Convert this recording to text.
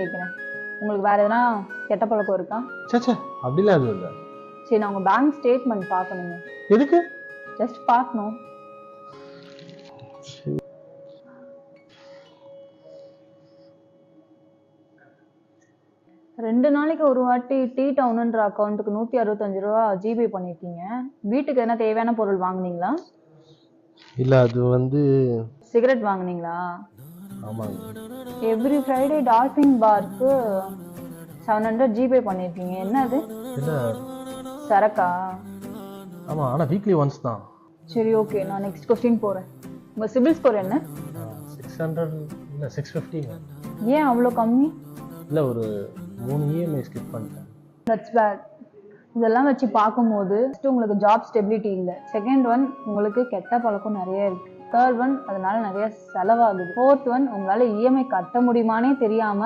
கேட்குறேன் உங்களுக்கு வேறு எதனா கெட்ட பழக்கம் இருக்கா? சேச்சே அப்படிலாம் எதுவும் இல்லை. சரி நான் உங்கள் பேங்க் ஸ்டேட்மெண்ட் பார்க்கணுங்க. எதுக்கு? ஜஸ்ட் பார்க்கணும். ரெண்டு நாளைக்கு ஒரு வாட்டி டீ டவுனுன்ற அக்கௌண்ட்டுக்கு நூற்றி அறுபத்தஞ்சு ரூபா ஜிபே பண்ணியிருக்கீங்க வீட்டுக்கு எதனா தேவையான பொருள் வாங்குனீங்களா? இல்லை அது வந்து cigarette வாங்குனீங்களா? Every Friday dolphin park seven hundred GPay பண்ணியிருக்கீங்க என்ன அது இல்லை சரக்கா? ஆமாம் ஆனால் வீக்லி ஒன்ஸ் தான். சரி ஓகே நான் நெக்ஸ்ட் கொஸ்டின் போகிறேன் உங்கள் சிபில் ஸ்கோர் என்ன? சிக்ஸ் ஹண்ட்ரட் இல்லை சிக்ஸ் ஃபிஃப்டிங்க ஏன் அவ்வளோ கம்மி? இல்லை ஒரு மூணு E இஎம்ஐ ஸ்கிப் பண்ணிட்டேன். தட்ஸ் பேட் இதெல்லாம் வச்சு பார்க்கும்போது first உங்களுக்கு ஜாப் ஸ்டெபிலிட்டி இல்லை. செகண்ட் ஒன் உங்களுக்கு கெட்ட பழக்கம் நிறைய இருக்கு. தேர்ட் ஒன் அதனால நிறைய செலவாகுது. ஃபோர்த் ஒன் உங்களால் இஎம்ஐ கட்ட முடியுமானே தெரியாம